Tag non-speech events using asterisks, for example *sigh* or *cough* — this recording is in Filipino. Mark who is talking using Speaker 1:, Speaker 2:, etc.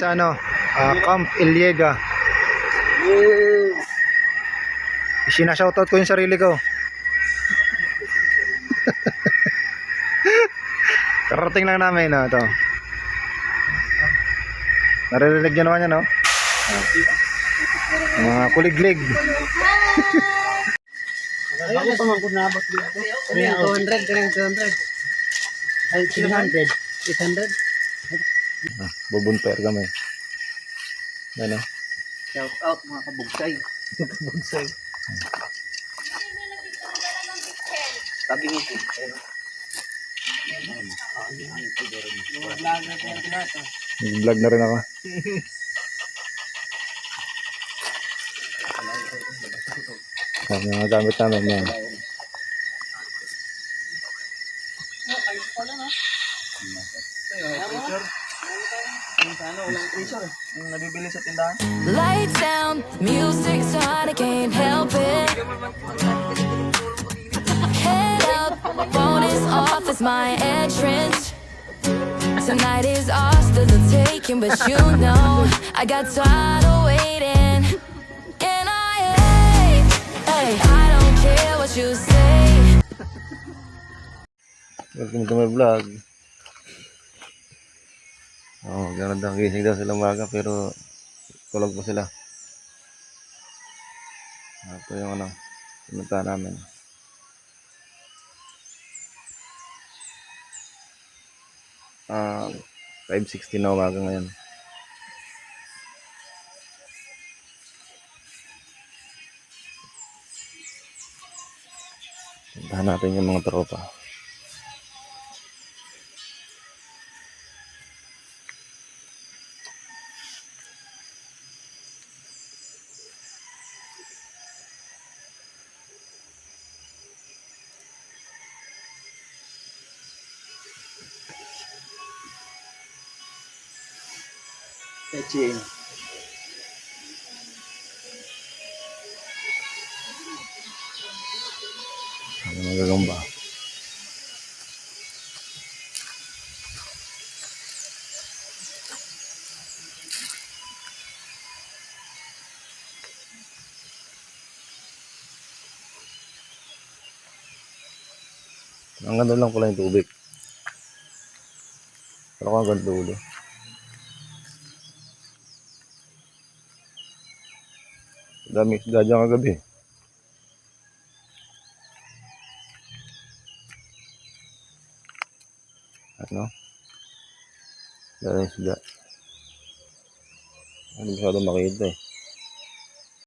Speaker 1: Sa ano, ah, Camp Iliega. Sinashoutout ko yung sarili ko. *laughs* Karating lang namin na ito. Naririnig nyo naman yan, no? Mga kuliglig.
Speaker 2: Ako pa man kung naabot dito. Ano yan, 200, kanang 200. Ay, 300. 800.
Speaker 1: Ah, bubunper kami. Ano?
Speaker 2: Shout out mga kabugsay. kabugsay. Tabi mo po.
Speaker 1: Nag-vlog na rin ako. Yung mga gamit namin yan.
Speaker 2: Yung nabibili sa tindahan.
Speaker 3: Lights down, music so hard I can't help it. Head up, phone is off, it's my entrance. Tonight is ours to the taking, but you know I got tired of waiting. And I hate, hey, I don't care what you say.
Speaker 1: Welcome to my vlog. Oh, ganun daw. Gising daw sila umaga pero tulog pa sila. Ito yung ano, pinunta namin. Ah, 5.16 na umaga ngayon. Puntahan natin yung mga tropa.
Speaker 2: Eching.
Speaker 1: Ano magagamba? Ang ganda lang pala yung tubig. Pero kung hanggang dulo. Dami isda dyan kagabi. Ano? Dami isda. Hindi masyado makita eh.